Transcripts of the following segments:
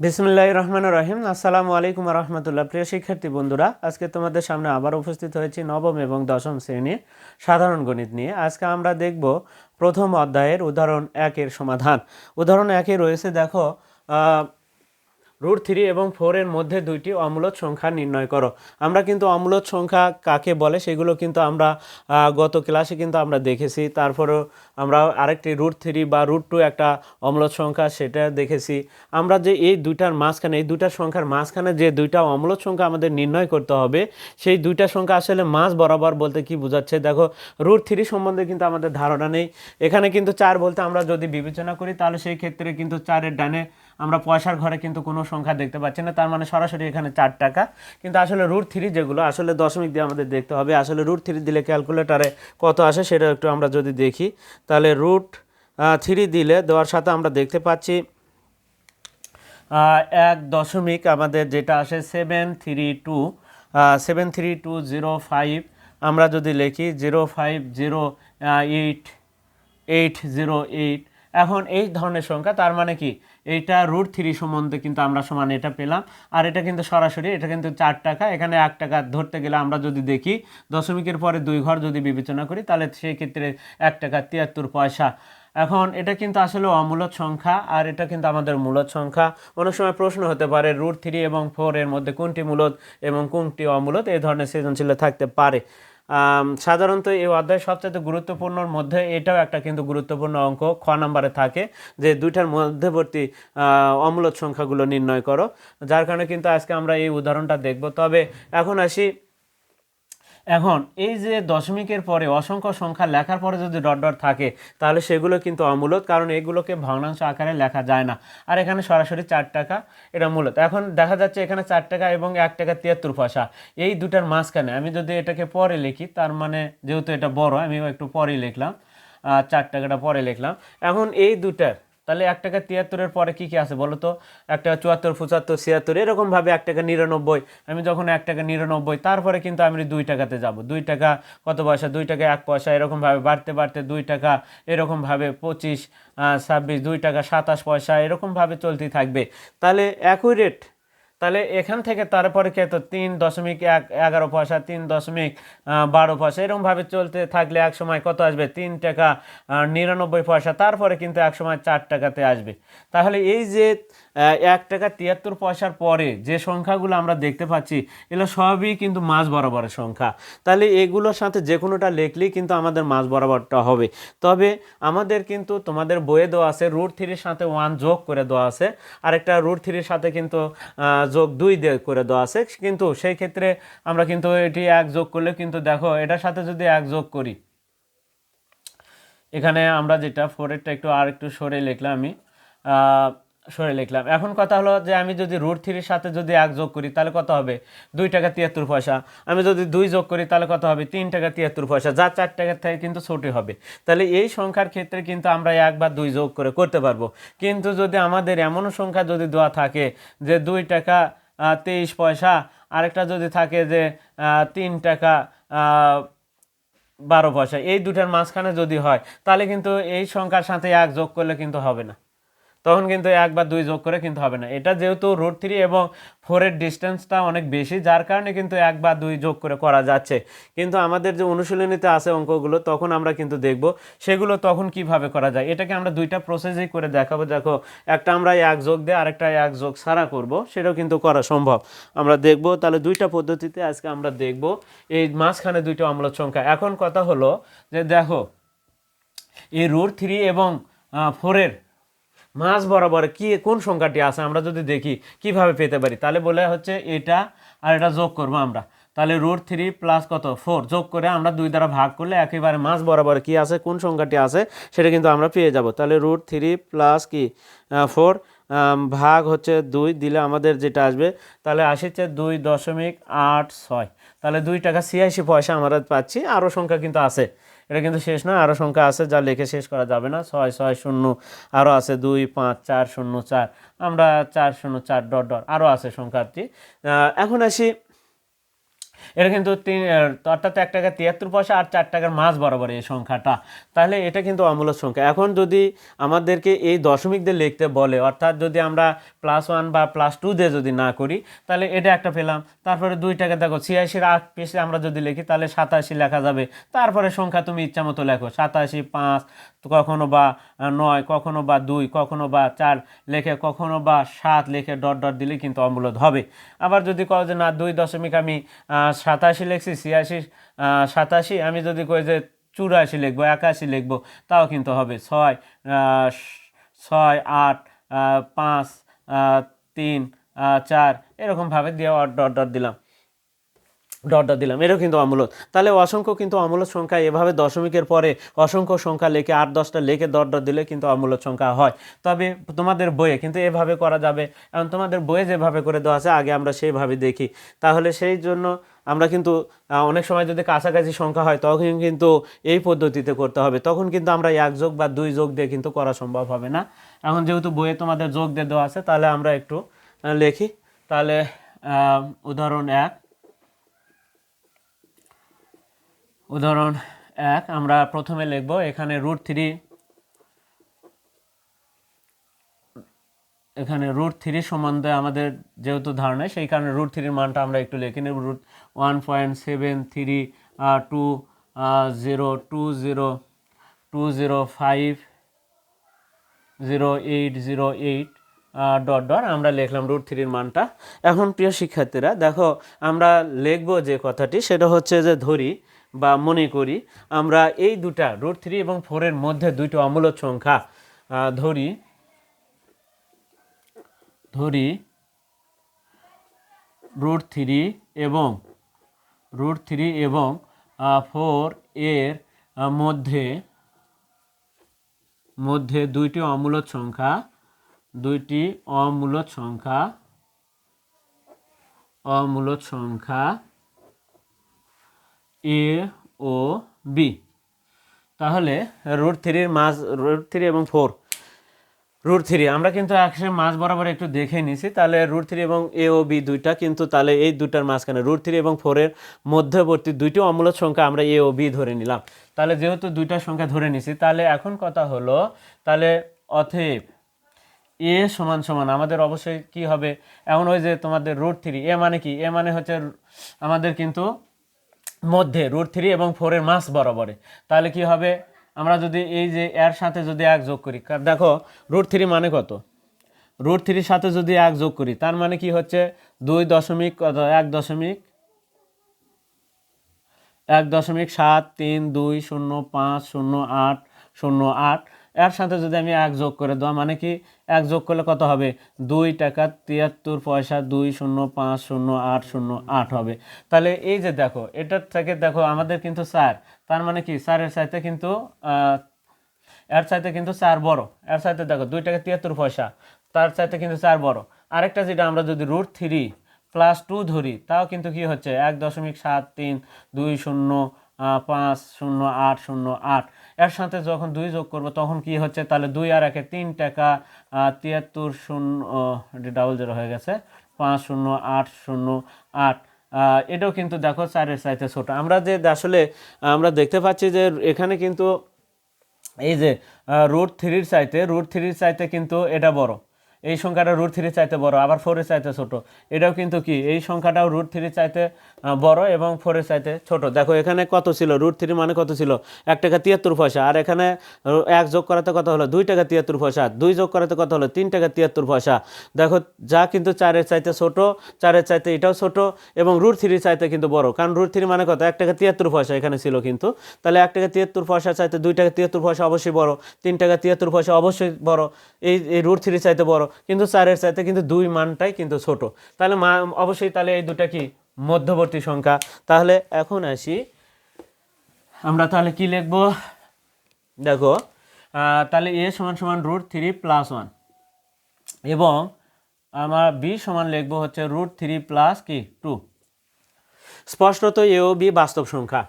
বিসমুল্লাহ রহমান রহিম আসসালামু আলাইকুম রহমতুল্লাহ প্রিয় শিক্ষার্থী বন্ধুরা, আজকে তোমাদের সামনে আবার উপস্থিত হয়েছি নবম এবং দশম শ্রেণির সাধারণ গণিত নিয়ে। আজকে আমরা দেখব প্রথম অধ্যায়ের উদাহরণ একের সমাধান। উদাহরণ একে রয়েছে, দেখো রুট থ্রি এবং ফোরের মধ্যে দুইটি অমূলত সংখ্যা নির্ণয় করো। আমরা কিন্তু অমূলত সংখ্যা কাকে বলে সেগুলো কিন্তু আমরা গত ক্লাসে কিন্তু আমরা দেখেছি। তারপরেও আমরা আরেকটি রুট থ্রি বা রুট টু একটা অমূলত সংখ্যা সেটা দেখেছি। আমরা যে এই দুইটার মাঝখানে, এই দুইটার সংখ্যার মাঝখানে যে দুইটা অমূলত সংখ্যা আমাদের নির্ণয় করতে হবে, সেই দুইটা সংখ্যা আসলে মাঝ বরাবর বলতে কি বোঝাচ্ছে? দেখো, রুট থ্রি সম্বন্ধে কিন্তু আমাদের ধারণা নেই। এখানে কিন্তু চার বলতে আমরা যদি বিবেচনা করি, তাহলে সেই ক্ষেত্রে কিন্তু চারের ডানে আমরা পয়সার ঘরে কিন্তু কোনো সংখ্যা দেখতে পাচ্ছি না, তার মানে সরাসরি এখানে চার টাকা। কিন্তু আসলে রুট থ্রি যেগুলো, আসলে দশমিক দিয়ে আমাদের দেখতে হবে, আসলে রুট থ্রি দিলে ক্যালকুলেটারে কত আসে সেটা একটু আমরা যদি দেখি, তাহলে রুট থ্রি দিলে দেওয়ার সাথে আমরা দেখতে পাচ্ছি এক দশমিক আমাদের যেটা আসে seven three two seven three two zero five আমরা যদি লিখি zero five zero eight eight zero eight এখন এই ধরনের সংখ্যা, তার মানে কি? এইটা রুট থ্রি সম্বন্ধে কিন্তু আমরা সমান এটা পেলাম। আর এটা কিন্তু সরাসরি, এটা কিন্তু চার টাকা, এখানে এক টাকা ধরতে গেলে আমরা যদি দেখি, দশমিকের পরে দুই ঘর যদি বিবেচনা করি, তাহলে সেই ক্ষেত্রে এক টাকা তিয়াত্তর পয়সা। এখন এটা কিন্তু আসলে অমূলত সংখ্যা, আর এটা কিন্তু আমাদের মূলত সংখ্যা। অনেক সময় প্রশ্ন হতে পারে রুট থ্রি এবং ফোর এর মধ্যে কোনটি মূলত এবং কোনটি অমূলত এই ধরনের সৃজনশীল থাকতে পারে। সাধারণত এই অধ্যায় সবচেয়ে গুরুত্বপূর্ণর মধ্যে এটাও একটা কিন্তু গুরুত্বপূর্ণ অঙ্ক, খ নাম্বারে থাকে যে দুইটার মধ্যবর্তী অমূলত সংখ্যাগুলো নির্ণয় করো, যার কারণে কিন্তু আজকে আমরা এই উদাহরণটা দেখব। তবে এখন আসি এখন এই যে দশমিকের পরে অসংখ্য সংখ্যা লেখার পরে যদি ডট ডট থাকে, তাহলে সেগুলো কিন্তু অমূলত, কারণ এগুলোকে ভগ্নাংশ আকারে লেখা যায় না। আর এখানে সরাসরি চার টাকা, এটা মূলত। এখন দেখা যাচ্ছে এখানে চার টাকা এবং এক টাকা তিয়াত্তর পয়সা। এই দুটার মাঝখানে আমি যদি এটাকে পরে লিখি, তার মানে যেহেতু এটা বড়, আমি একটু পরেই লিখলাম চার টাকাটা পরে লিখলাম। এখন এই দুটার তাহলে এক টাকা তিয়াত্তরের পরে কী কী আছে বলো তো? এক টাকা চুয়াত্তর, পঁচাত্তর, ছিয়াত্তর, এরকমভাবে এক টাকা নিরানব্বই। আমি যখন এক টাকা নিরানব্বই, তারপরে কিন্তু আমি দুই টাকাতে যাব। দুই টাকা কত পয়সা? দুই টাকা এক পয়সা, এরকমভাবে বাড়তে বাড়তে দুই টাকা, এরকমভাবে পঁচিশ ছাব্বিশ, দুই টাকা সাতাশ পয়সা, এরকমভাবে চলতেই থাকবে। তাহলে অ্যাকুরেট তাহলে এখান থেকে তারপরে কে তো তিন দশমিক এক, এগারো পয়সা, তিন দশমিক বারো পয়সা এরকমভাবে চলতে থাকলে এক সময় কত আসবে? তিন টাকা নিরানব্বই পয়সা, তারপরে কিন্তু এক সময় চার টাকাতে আসবে। তাহলে এই যে এক টাকা তিয়াত্তর পয়সার পরে যে সংখ্যাগুলো আমরা দেখতে পাচ্ছি, এগুলো সবই কিন্তু মাঝ বরাবরের সংখ্যা। তাহলে এগুলোর সাথে যে কোনোটা লিখলেই কিন্তু আমাদের মাঝ বরাবরটা হবে। তবে আমাদের কিন্তু তোমাদের বইয়ে দেওয়া আছে রুট থ্রির সাথে ওয়ান যোগ করে দেওয়া আছে। আরেকটা রুট থ্রির সাথে কিন্তু যোগ দুই দিয়ে করে দেওয়া আছে, কিন্তু সেই ক্ষেত্রে আমরা কিন্তু এটি এক যোগ করলে কিন্তু দেখো এটার সাথে যদি এক যোগ করি, এখানে আমরা যেটা ফোরেরটা একটু আর একটু সরে লিখলাম আমি সরে লিখলাম। এখন কথা হলো যে আমি যদি রুট থ্রির সাথে যদি এক যোগ করি, তাহলে কত হবে? দুই টাকা তিয়াত্তর পয়সা। আমি যদি দুই যোগ করি, তাহলে কত হবে? তিন টাকা তিয়াত্তর পয়সা। যা চার টাকার থেকে কিন্তু ছোটই হবে। তাহলে এই সংখ্যার ক্ষেত্রে কিন্তু আমরা এক বা দুই যোগ করে করতে পারব। কিন্তু যদি আমাদের এমন সংখ্যা যদি দেওয়া থাকে যে দুই টাকা তেইশ পয়সা, আরেকটা যদি থাকে যে তিন টাকা বারো পয়সা, এই দুটার মাঝখানে যদি হয়, তাহলে কিন্তু এই সংখ্যার সাথে এক যোগ করলে কিন্তু হবে না। তখন কিন্তু এক বা দুই যোগ করে কিন্তু হবে না। এটা যেহেতু রুট থ্রি এবং ফোরের ডিস্টেন্সটা অনেক বেশি, যার কারণে কিন্তু এক বা দুই যোগ করে করা যাচ্ছে। কিন্তু আমাদের যে অনুশীলনীতে আছে অঙ্কগুলো, তখন আমরা কিন্তু দেখব সেগুলো তখন কীভাবে করা যায়। এটাকে আমরা দুইটা প্রসেসেই করে দেখাবো। দেখো, একটা আমরা এক যোগ দিয়ে আরেকটা এক যোগ ছাড়া করব, সেটাও কিন্তু করা সম্ভব। আমরা দেখব তাহলে দুইটা পদ্ধতিতে আজকে আমরা দেখব এই মাঝখানে দুইটা অম্লত সংখ্যা। এখন কথা হলো যে দেখো, এই রুট থ্রি এবং ফোরের মাঝ বরাবর কি, কোন সংখ্যাটি আছে আমরা যদি দেখি কীভাবে পেতে পারি? তাহলে বলে হচ্ছে এটা আর এটা যোগ করব আমরা। তাহলে রুট থ্রি প্লাস কত? ফোর যোগ করে আমরা দুই দ্বারা ভাগ করলে একেবারে মাঝ বরাবর কি আছে, কোন সংখ্যাটি আছে সেটা কিন্তু আমরা পেয়ে যাব। তাহলে রুট থ্রি প্লাস কি? ফোর ভাগ হচ্ছে দুই দিলে আমাদের যেটা আসবে, তাহলে আসছে দুই দশমিক আট ছয়। তাহলে দুই টাকা ছিয়াশি পয়সা আমরা পাচ্ছি, আরও সংখ্যা কিন্তু আছে। এটা কিন্তু শেষ নয় আরও সংখ্যা আছে, যা লিখে শেষ করা যাবে না। ছয় ছয়, শূন্য আরও আছে দুই, পাঁচ, চার, শূন্য, চার। আমরা চার, শূন্য, চার, ডট ডট আরও আছে সংখ্যাটি। এখন আসি এটা কিন্তু তিন অর্থাৎ এক টাকা তিয়াত্তর পয়সা আর চার টাকার মাঝ বরাবর এই সংখ্যাটা। তাহলে এটা কিন্তু অমূল্য সংখ্যা। এখন যদি আমাদেরকে এই দশমিক দিয়ে লিখতে বলে, অর্থাৎ যদি আমরা প্লাস ওয়ান বা প্লাস টু দিয়ে যদি না করি, তাহলে এটা একটা পেলাম। তারপরে দুই টাকা, দেখো, ছিয়াশির আট পিসে আমরা যদি লিখি, তাহলে সাতাশি লেখা যাবে। তারপরে সংখ্যা তুমি ইচ্ছা মতো লেখো, সাতাশি পাঁচ, কখনো বা নয়, কখনো বা দুই, কখনো বা চার লেখে, কখনো বা সাত লেখে, ডট ডট দিলে কিন্তু অমূলত হবে। আবার যদি কও যে না, দুই দশমিক আমি সাতাশি লিখছি, ছিয়াশি সাতাশি, আমি যদি কই যে চুরাশি লিখব, একাশি লিখব, তাও কিন্তু হবে ছয় ছয়, আট পাঁচ তিন চার, এরকমভাবে দিয়ে ডট ডট দিলাম। ডট ডট দিলাম। এটাও কিন্তু অমূলত তাহলে অসংখ্য কিন্তু অমূলত সংখ্যা। এভাবে দশমিকের পরে অসংখ্য সংখ্যা লেখে আট, দশটা লেখে ডট ডট দিলে কিন্তু অমূলত সংখ্যা হয়। তবে তোমাদের বইয়ে কিন্তু এভাবে করা যাবে এখন তোমাদের বইয়ে যেভাবে করে দেওয়া আছে, আগে আমরা সেইভাবে দেখি। তাহলে সেই জন্য আমরা কিন্তু অনেক সময় যদি কাছাকাছি সংখ্যা হয়, তখন কিন্তু এই পদ্ধতিতে করতে হবে। তখন কিন্তু আমরা এক যোগ বা দুই যোগ দিয়ে কিন্তু করা সম্ভব হবে না। এখন যেহেতু বইয়ে তোমাদের যোগ দিয়ে দেওয়া আছে, তাহলে আমরা একটু লিখি। তাহলে উদাহরণ এক। উদাহরণ এক, আমরা প্রথমে লিখব এখানে রুট থ্রি এখানে রুট থ্রি সম্বন্ধে আমাদের যেহেতু ধারণা সেই কারণে রুট থ্রির মানটা আমরা একটু লিখে নেব। Root one point seven three two zero two zero two zero five zero eight zero eight dot dot আমরা লিখলাম রুট থ্রির মানটা। এখন প্রিয় শিক্ষার্থীরা, দেখো, আমরা লিখব যে কথাটি, সেটা হচ্ছে যে ধরি বা মনে করি আমরা এই দুটা রুট থ্রি এবং ফোরের মধ্যে দুইটা অমূলক সংখ্যা ধরি ধরি রুট থ্রি এবং রুট থ্রি এবং ফোর এর মধ্যে মধ্যে দুইটি অমূলক সংখ্যা, দুইটি অমূলক সংখ্যা অমূলক সংখ্যা এ, ও, বি। তাহলে রুট থ্রির মাঝ রুট থ্রি এবং ফোর রুট থ্রি আমরা কিন্তু একসাথে মাঝ বরাবর একটু দেখে নিছি তাহলে রুট থ্রি এবং এ ও বি দুইটা, কিন্তু তাহলে এই দুটার মাঝখানে রুট থ্রি এবং ফোরের মধ্যবর্তী দুইটি অমূলক সংখ্যা আমরা এ ও বি ধরে নিলাম। তাহলে যেহেতু দুইটা সংখ্যা ধরে নিছি তাহলে এখন কথা হলো, তাহলে অথেব এ সমান সমান আমাদের অবশ্যই কি হবে? এমন ওই যে তোমাদের রুট থ্রি এ মানে কি? এ মানে হচ্ছে, আমাদের কিন্তু মধ্যে রুট থ্রি এবং ফোরের মাস বরাবরে। তাহলে কি হবে? আমরা যদি এই যে এর সাথে যদি এক যোগ করি, কার- দেখো রুট থ্রি মানে কত? রুট থ্রির সাথে যদি এক যোগ করি, তার মানে কি হচ্ছে? দুই দশমিক এক দশমিক? এক দশমিক সাত, তিন, দুই, শূন্য, পাঁচ, শূন্য, আট শূন্য, আট। এর সাথে যদি আমি এক যোগ করে দেওয়া মানে কি এক যোগ করলে কত হবে? দুই টাকা তিয়াত্তর পয়সা দুই শূন্য পাঁচ শূন্য আট শূন্য আট হবে। তাহলে এই যে দেখো, এটার থেকে দেখো আমাদের কিন্তু চার, তার মানে কি? চারের চাইতে কিন্তু এর চাইতে কিন্তু চার বড়। এর চাইতে দেখো, দুই টাকা তিয়াত্তর পয়সা, তার চাইতে কিন্তু চার বড়। আরেকটা যেটা আমরা যদি রুট থ্রি প্লাস টু ধরি, তাও কিন্তু কি হচ্ছে? এক দশমিক সাত তিন দুই শূন্য পাঁচ শূন্য আট শূন্য আট। এর সাথে যখন দুই যোগ করব, তখন কি হচ্ছে? তাহলে দুই আর একে তিন টাকা তিয়াত্তর শূন্য ডাবল জিরো হয়ে গেছে। পাঁচ শূন্য আট শূন্য আট। এটাও কিন্তু দেখো চারের চাইতে ছোট। আমরা যে আসলে, আমরা দেখতে পাচ্ছি যে এখানে কিন্তু এই যে রুট থ্রির চাইতে রুট থ্রির চাইতে কিন্তু এটা বড়। এই সংখ্যাটা রুট থ্রির চাইতে বড়, আবার ফোরের চাইতে ছোট। এটাও কিন্তু কি? এই সংখ্যাটাও রুট থ্রির চাইতে বড় এবং ফোরের চাইতে ছোট। দেখো, এখানে কত ছিল? রুট থ্রি মানে কত ছিল? এক টাকা তিয়াত্তর পয়সা। আর এখানে এক যোগ করাতে কত হলো? দুই টাকা তিয়াত্তর পয়সা। দুই যোগ করাতে কত হলো? তিন টাকা তিয়াত্তর পয়সা। দেখো, যা কিন্তু চারের চাইতে ছোট, চারের চাইতে এটাও ছোট এবং রুট থ্রির চাইতে কিন্তু বড়। কারণ রুট থ্রি মানে কত? এক টাকা তিয়াত্তর পয়সা এখানে ছিল কিন্তু। তাহলে এক টাকা তিয়াত্তর পয়সা চাইতে দুই টাকা তিয়াত্তর পয়সা অবশ্যই বড়। তিন টাকা তিয়াত্তর পয়সা অবশ্যই বড়। এই এই রুট থ্রি চাইতে বড়। কিন্তু চারের চাইতে কিন্তু দুই মানটাই কিন্তু ছোট। তাহলে অবশ্যই তাহলে এই দুটা কি? মধ্যবর্তী সংখ্যা। তাহলে এখন আসি। আমরা তাহলে কি লিখব? দেখো তাহলে এ সমান সমান রুট থ্রি প্লাস ওয়ান এবং আমার বি সমান লিখব হচ্ছে রুট থ্রি প্লাস কি? টু স্পষ্টত এ ও বি বাস্তব সংখ্যা।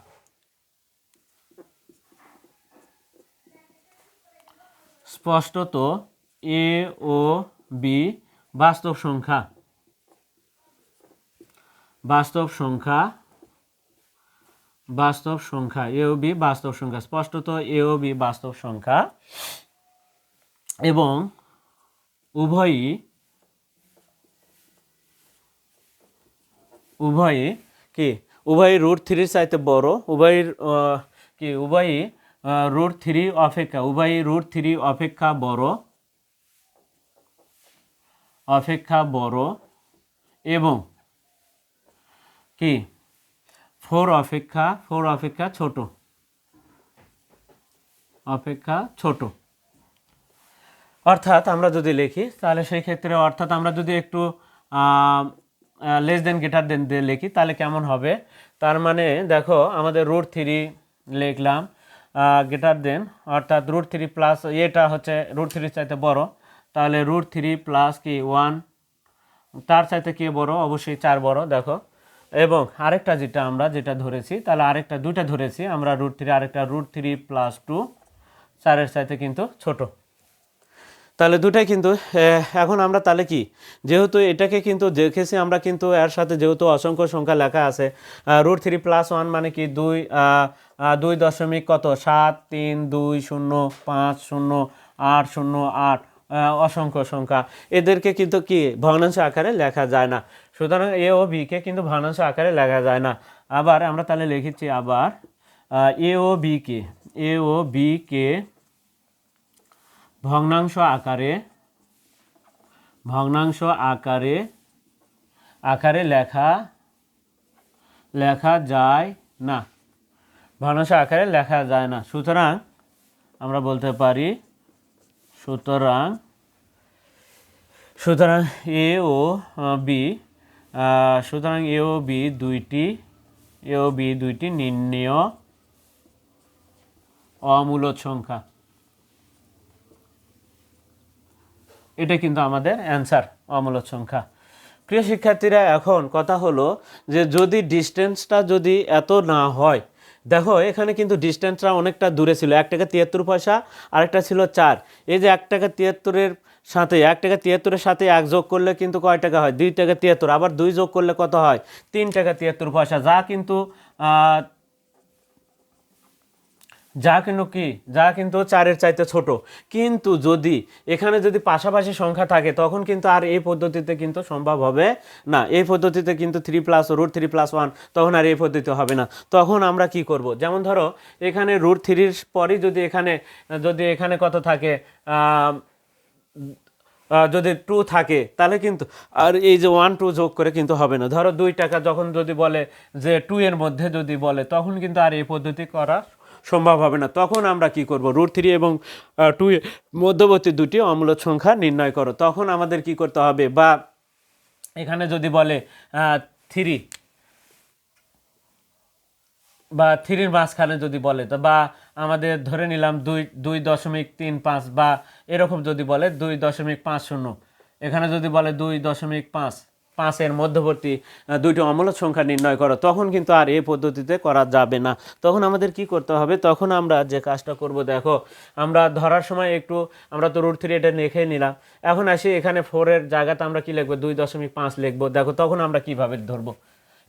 স্পষ্টত এ ও বি বাস্তব সংখ্যা। বাস্তব সংখ্যা বাস্তব সংখ্যা, এ ও বি বাস্তব সংখ্যা, স্পষ্টত এ ও বি বাস্তব সংখ্যা এবং উভয়ই উভয়ই কি? উভয়ই রুট থ্রির চাইতে বড় উভয়ের কি? উভয়ই রুট থ্রি অপেক্ষা, উভয়ই রুট থ্রি অপেক্ষা বড় অপেক্ষা বড় এবং কি? ফোর অপেক্ষা ফোর অপেক্ষা ছোট। অপেক্ষা ছোট। অর্থাৎ আমরা যদি লিখি, তাহলে সেই ক্ষেত্রে অর্থাৎ আমরা যদি একটু লেস দেন গেটার দেন দিয়ে লিখি, তাহলে কেমন হবে? তার মানে দেখো, আমাদের রুট থ্রি লিখলাম গেটার দেন অর্থাৎ রুট থ্রি প্লাস এটা হচ্ছে রুট থ্রির চাইতে বড়। তাহলে রুট থ্রি প্লাস কি? ওয়ান তার চাইতে কে বড়? অবশ্যই চার বড়, দেখো। এবং আরেকটা যেটা আমরা যেটা ধরেছি, তাহলে আরেকটা দুইটা ধরেছি, আমরা রুট থ্রি আরেকটা রুট থ্রি প্লাস টু চারের চাইতে কিন্তু ছোট। তাহলে দুটাই কিন্তু এখন আমরা তাহলে কি? যেহেতু এটাকে কিন্তু দেখেছি আমরা কিন্তু, এর সাথে যেহেতু অসংখ্য সংখ্যা লেখা আছে রুট থ্রি প্লাস ওয়ান মানে কি দুই দুই দশমিক কত? সাত, তিন, দুই, শূন্য, পাঁচ, শূন্য, আট শূন্য, আট অসংখ্য সংখ্যা। এদেরকে কিন্তু কি? ভগ্নাংশ আকারে লেখা যায় না। সুতরাং এ ও বিকে কিন্তু ভগ্নাংশ আকারে লেখা যায় না। আবার আমরা তাহলে লিখেছি আবার এ ও বিকে এ ও বিকে ভগ্নাংশ আকারে ভগ্নাংশ আকারে আকারে লেখা লেখা যায় না। ভগ্নাংশ আকারে লেখা যায় না। সুতরাং আমরা বলতে পারি, সুতরাং সুতরাং এ ও বি সুতরাং এ ও বি দুইটি এ ও বি দুইটি নির্ণেয় অমূলদ সংখ্যা। এটা কিন্তু আমাদের অ্যান্সার অমূলক সংখ্যা। প্রিয় শিক্ষার্থীরা, এখন কথা হলো যে যদি ডিস্টেন্সটা যদি এত না হয়, দেখো এখানে কিন্তু ডিস্টেন্সটা অনেকটা দূরে ছিল, এক টাকা তিয়াত্তর পয়সা, আরেকটা ছিল চার। এই যে এক টাকা তিয়াত্তরের সাথে এক টাকা তিয়াত্তরের সাথে এক যোগ করলে কিন্তু কয় টাকা হয়? দুই টাকা তিয়াত্তর। আবার দুই যোগ করলে কত হয়? তিন টাকা তিয়াত্তর পয়সা। যা কিন্তু যা কিন্তু কি? যা কিন্তু চারের চাইতে ছোট। কিন্তু যদি এখানে যদি পাশাপাশি সংখ্যা থাকে, তখন কিন্তু আর এই পদ্ধতিতে কিন্তু সম্ভব হবে না। এই পদ্ধতিতে কিন্তু three plus root three plus one তখন আর এই পদ্ধতি হবে না। তখন আমরা কি করব? যেমন ধরো, এখানে রুট থ্রির পরই যদি এখানে যদি এখানে কত থাকে যদি টু থাকে, তাহলে কিন্তু, আর এই যে ওয়ান টু যোগ করে কিন্তু হবে না। ধরো দুই টাকা, যখন যদি বলে যে টু এর মধ্যে যদি বলে, তখন কিন্তু আর এই পদ্ধতি করা সম্ভব হবে না। তখন আমরা কি করব? রুট থ্রি এবং টু মধ্যবর্তী দুটি অমূলক সংখ্যা নির্ণয় করো। তখন আমাদের কি করতে হবে? বা এখানে যদি বলে থ্রি বা থ্রির মাঝখানে যদি বলে, তো বা আমাদের ধরে নিলাম দুই দুই দশমিক তিন পাঁচ বা এরকম যদি বলে দুই দশমিক পাঁচ শূন্য। এখানে যদি বলে দুই দশমিক পাঁচ, পাঁচের মধ্যবর্তী দুইটি অমূলক সংখ্যা নির্ণয় করো, তখন কিন্তু আর এই পদ্ধতিতে করা যাবে না। তখন আমাদের কি করতে হবে? তখন আমরা যে কাজটা করব, দেখো, আমরা ধরার সময় একটু, আমরা তো রুট থ্রি এটা লিখে নিলাম। এখন আসি, এখানে ফোরের জায়গাতে আমরা কি লিখব? দুই দশমিক পাঁচ লিখব। দেখো, তখন আমরা কীভাবে ধরবো?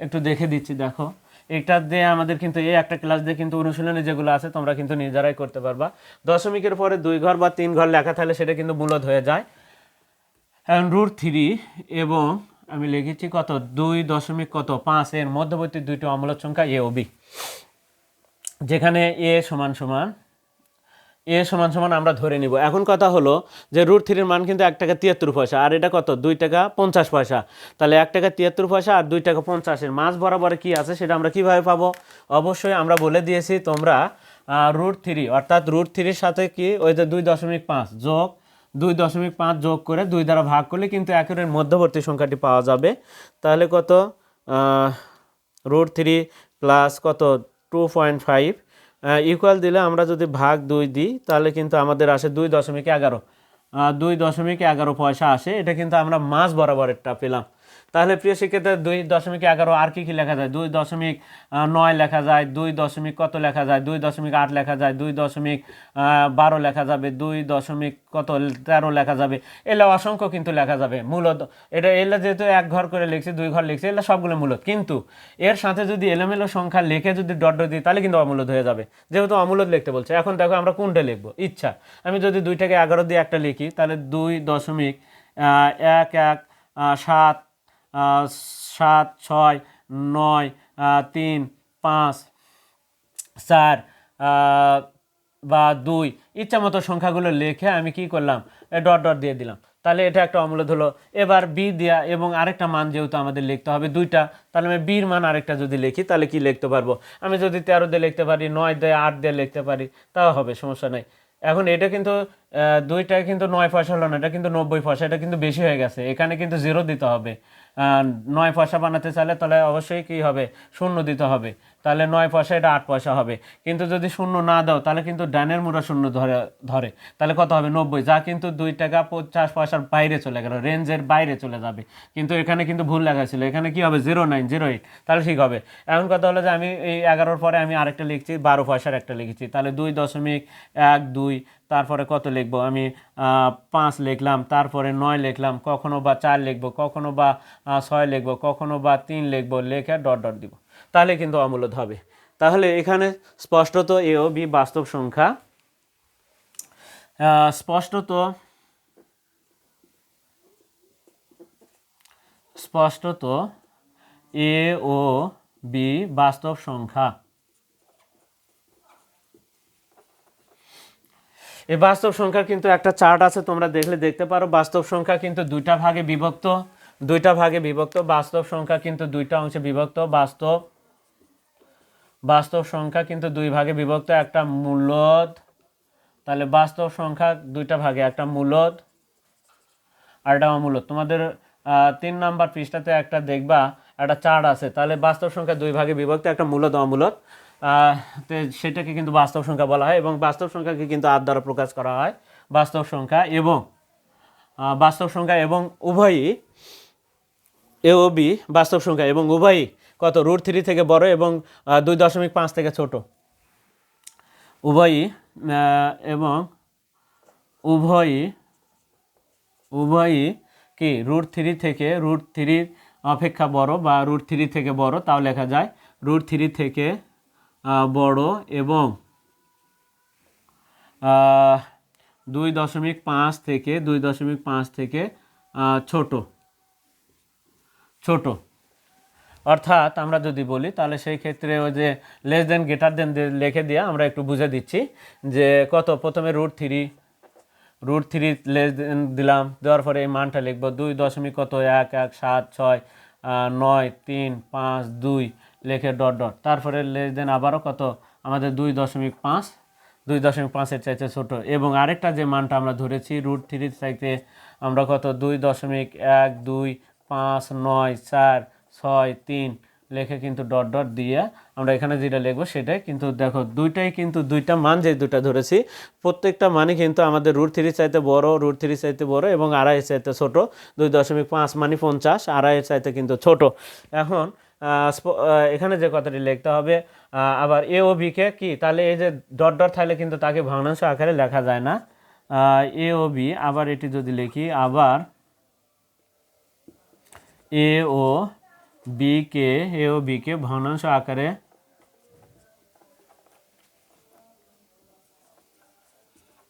একটু দেখে দিচ্ছি, দেখো। এটা দিয়ে আমাদের কিন্তু এই একটা ক্লাস দিয়ে কিন্তু অনুশীলনে যেগুলো আছে, তোমরা কিন্তু নিজেরাই করতে পারবা। দশমিকের পরে দুই ঘর বা তিন ঘর লেখা থাকলে সেটা কিন্তু মূলত হয়ে যায়। রুট থ্রি এবং আমি লিখেছি কত? দুই দশমিক কত? পাঁচ। এর মধ্যবর্তী দুইটি অমূলক সংখ্যা এ ও বি যেখানে এ সমান সমান এ সমান সমান আমরা ধরে নিব। এখন কথা হলো যে রুট থ্রির মান কিন্তু এক টাকা তিয়াত্তর পয়সা, আর এটা কত? দুই টাকা পঞ্চাশ পয়সা। তাহলে এক টাকা তিয়াত্তর পয়সা আর দুই টাকা পঞ্চাশের মাঝ বরাবর কি আছে সেটা আমরা কীভাবে পাবো? অবশ্যই আমরা বলে দিয়েছি তোমরা রুট থ্রি অর্থাৎ রুট থ্রির সাথে কি ওই যে দুই দশমিক পাঁচ যোগ, দুই দশমিক পাঁচ যোগ করে দুই দ্বারা ভাগ করলে কিন্তু একের মধ্যবর্তী সংখ্যাটি পাওয়া যাবে। তাহলে কত? রুট থ্রি প্লাস কত? টু পয়েন্ট ফাইভ ইকুয়াল দিলে আমরা যদি ভাগ দুই দিই, তাহলে কিন্তু আমাদের আসে দুই দশমিক এগারো। দুই দশমিক এগারো পয়সা আসে। এটা কিন্তু আমরা মাস বরাবরেরটা পেলাম। তাহলে প্রিয় শিক্ষার্থী দুই দশমিক এগারো আর কী কী লেখা যায়? দুই দশমিক নয় লেখা যায়, দুই দশমিক কত লেখা যায়? দুই দশমিক আট লেখা যায়, দুই দশমিক বারো লেখা যাবে, দুই দশমিক কত, তেরো লেখা যাবে। এলা অসংখ্য কিন্তু লেখা যাবে, মূলত এটা, এলা যেহেতু এক ঘর করে লিখছি, দুই ঘর লিখছি, এলা সবগুলো মূলত। কিন্তু এর সাথে যদি এলোমেলো সংখ্যা লিখে যদি ডট ডট দিই, তাহলে কিন্তু অমূলত হয়ে যাবে। যেহেতু অমূলত লিখতে বলছে, এখন দেখো আমরা কোনটা লিখব? ইচ্ছা। আমি যদি দুইটাকে এগারো দিয়ে একটা লিখি, তাহলে দুই দশমিক এক এক সাত সাত, ছয়, নয় তিন, পাঁচ, চার বা দুই। ইচ্ছা মতো সংখ্যাগুলো লিখে আমি কি করলাম? ডট ডট দিয়ে দিলাম। তাহলে এটা একটা অমূলত হলো এবার বি দেয়া এবং আরেকটা মান যেহেতু আমাদের লিখতে হবে দুইটা, তাহলে আমি বির মান আরেকটা যদি লিখি, তাহলে কি লিখতে পারব? আমি যদি তেরো দিয়ে লিখতে পারি, নয় দিয়ে আট দিয়ে লিখতে পারি, তাও হবে, সমস্যা নেই। এখন এটা কিন্তু দুইটা কিন্তু নয় পয়সা হলো না, এটা কিন্তু নব্বই পয়সা এটা কিন্তু বেশি হয়ে গেছে। এখানে কিন্তু জিরো দিতে হবে। নয় পয়সা বানাতে চাইলে তাহলে অবশ্যই কি হবে? শূন্য দিতে হবে। তাহলে নয় পয়সা, এটা আট পয়সা হবে। কিন্তু যদি শূন্য না দাও, তাহলে কিন্তু ডানের মুড়া শূন্য ধরে ধরে। তাহলে কত হবে? নব্বই। যা কিন্তু দুই টাকা পঞ্চাশ পয়সার বাইরে চলে গেল, রেঞ্জের বাইরে চলে যাবে। কিন্তু এখানে কিন্তু ভুল লেখা ছিল এখানে কি হবে? Zero nine, zero eight. তাহলে ঠিক হবে। এখন কথা হলো যে আমি এই এগারোর পরে আমি আরেকটা লিখছি, বারো পয়সার একটা লিখেছি। তাহলে দুই দশমিক এক দুই তারপরে কত লিখব? আমি পাঁচ লিখলাম, তারপরে নয় লিখলাম, কখনো বা চার লিখব, কখনো বা ছয় লিখব, কখনো বা তিন লিখব, লেখে ডট ডট দিব। তাহলে কিন্তু অমূলত হবে। তাহলে এখানে স্পষ্টত এ ও বি বাস্তব সংখ্যা স্পষ্টত স্পষ্টত এ ও বি বাস্তব সংখ্যা। এই বাস্তব সংখ্যার কিন্তু একটা চার্ট আছে তোমরা দেখলে দেখতে পারো। বাস্তব সংখ্যা কিন্তু দুইটা ভাগে বিভক্ত দুইটা ভাগে বিভক্ত। বাস্তব সংখ্যা কিন্তু দুইটা অংশে বিভক্ত। বাস্তব বাস্তব সংখ্যা কিন্তু দুই ভাগে বিভক্ত একটা মূলত তাহলে বাস্তব সংখ্যা দুইটা ভাগে একটা মূলত আর একটা অমূলত তোমাদের তিন নাম্বার পৃষ্ঠাতে একটা দেখবা একটা চার্ট আছে। তাহলে বাস্তব সংখ্যা দুই ভাগে বিভক্ত একটা মূলত অমূলদ। আহ, তে সেটাকে কিন্তু বাস্তব সংখ্যা বলা হয় এবং বাস্তব সংখ্যাকে কিন্তু আর দ্বারা প্রকাশ করা হয়। বাস্তব সংখ্যা এবং বাস্তব সংখ্যা এবং উভয়ই এ ও বি বাস্তব সংখ্যা এবং উভয়ই কত? রুট থ্রি থেকে বড় এবং দুই দশমিক পাঁচ থেকে ছোট। উভয়ই এবং উভয়ই উভয়ই কি? রুট থ্রি থেকে, রুট থ্রির অপেক্ষা বড় বা রুট থ্রি থেকে বড়, তাও লেখা যায়। রুট থ্রি থেকে বড় এবং দুই দশমিক পাঁচ থেকে, দুই দশমিক পাঁচ থেকে ছোট। ছোট। অর্থাৎ আমরা যদি বলি, তাহলে সেই ক্ষেত্রে ওই যে লেস দেন গেটার দেন লিখে দিয়ে আমরা একটু বুঝে দিচ্ছি যে কত? প্রথমে root three root three less than দিলাম, দেওয়ার পরে এই মানটা লিখব, দুই দশমিক কত? এক এক, সাত, ছয় নয়, তিন, পাঁচ, দুই লেখে ডট ডট। তারপরে লেস দেন আবারও কত? আমাদের দুই দশমিক পাঁচ। দুই দশমিক পাঁচের চাইতে ছোট। এবং আরেকটা যে মানটা আমরা ধরেছি রুট থ্রির চাইতে আমরা কত? দুই দশমিক এক, দুই, পাঁচ, নয়, চার, ছয়, তিন লেখে কিন্তু ডট ডট দিয়ে আমরা এখানে যেটা লিখব সেটাই কিন্তু দেখো, দুইটাই কিন্তু দুইটা মান যে দুইটা ধরেছি, প্রত্যেকটা মানই কিন্তু আমাদের রুট থ্রি চাইতে বড় রুট থ্রি চাইতে বড় এবং আড়াইয়ের চাইতে ছোট। দুই দশমিক পাঁচ মানে পঞ্চাশ, আড়াইয়ের চাইতে কিন্তু ছোট। এখন এখানে যে কথাটি লিখতে হবে আবার এ ও বিকে কি তাহলে এই যে ডট ডট থাকলে কিন্তু তাকে ভগ্নাংশ আকারে লেখা যায় না। এ ও বি আবার এটি যদি লিখি, আবার এ ও বি কে এ ও বি কে ভগ্নাংশ আকারে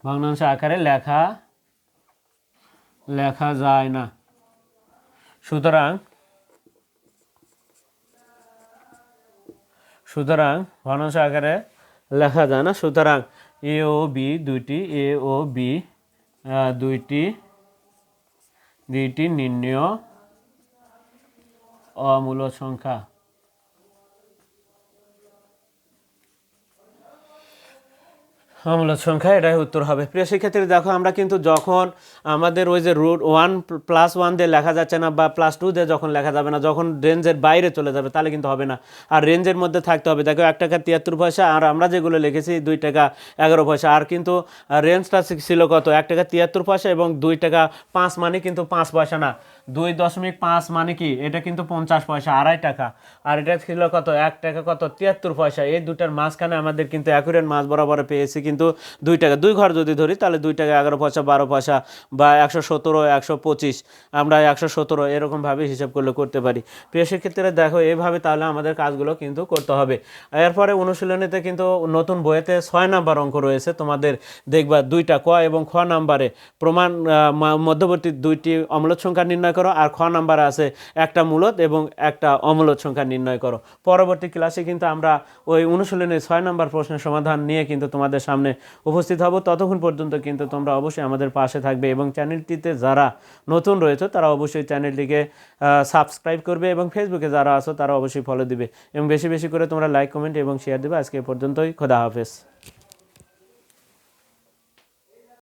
ভগ্নাংশ আকারে লেখা লেখা যায় না। সুতরাং সুতরাং ভগ্নাংশ আকারে লেখা যায় না। সুতরাং এ ও বি দুইটি এ ও বি দুইটি দুইটি নির্ণয় অমূল সংখ্যা। অম্লত সংখ্যা, এটাই উত্তর হবে। প্রিয় শিক্ষার্থী দেখো, আমরা কিন্তু যখন আমাদের ওই যে রুট ওয়ান প্লাস ওয়ান দিয়ে লেখা যাচ্ছে না বা প্লাস টু দিয়ে যখন লেখা যাবে না, যখন রেঞ্জের বাইরে চলে যাবে, তাহলে কিন্তু হবে না। আর রেঞ্জের মধ্যে থাকতে হবে। দেখো, এক টাকা তিয়াত্তর পয়সা, আর আমরা যেগুলো লিখেছি, দুই টাকা এগারো পয়সা। আর কিন্তু রেঞ্জটা ছিল কত? এক টাকা তিয়াত্তর পয়সা এবং দুই টাকা পাঁচ মানে কিন্তু পাঁচ পয়সা না। দুই দশমিক পাঁচ মানে কি? এটা কিন্তু পঞ্চাশ পয়সা, আড়াই টাকা। আর এটা ছিল কত? এক টাকা কত? তিয়াত্তর পয়সা। এই দুটার মাঝখানে আমাদের কিন্তু অ্যাকুরেট মাছ বরাবর পেয়েছি কিন্তু দুই টাকা। দুই ঘর যদি ধরি, তাহলে দুই টাকা এগারো পয়সা, বারো পয়সা বা একশো সতেরো, একশো পঁচিশ। আমরা একশো সতেরো এরকমভাবে হিসাব করলে করতে পারি। প্রিয় শিক্ষার্থীরা দেখো, এইভাবে তাহলে আমাদের কাজগুলো কিন্তু করতে হবে। এরপরে অনুশীলনীতে কিন্তু নতুন বইয়েতে ছয় নাম্বার অঙ্ক রয়েছে। তোমাদের দেখবা দুইটা ক এবং খ নাম্বারে প্রমাণ মধ্যবর্তী দুইটি অম্লত সংখ্যা নির্ণয় করো আর খ নাম্বারে আছে একটা মূলত এবং একটা অম্লত সংখ্যা নির্ণয় করো। পরবর্তী ক্লাসে কিন্তু আমরা ওই অনুশীলনের ছয় নাম্বার প্রশ্নের সমাধান নিয়ে কিন্তু তোমাদের সামনে উপস্থিত হব। ততক্ষণ পর্যন্ত কিন্তু তোমরা অবশ্যই আমাদের পাশে থাকবে এবং চ্যানেলটিতে যারা নতুন রয়েছে, তারা অবশ্যই চ্যানেলটিকে সাবস্ক্রাইব করবে এবং ফেসবুকে যারা আছো, তারা অবশ্যই ফলো দিবে। এবং বেশি বেশি করে তোমরা লাইক কমেন্ট এবং শেয়ার দেবে। আজকে পর্যন্তই। খোদা হাফেজ।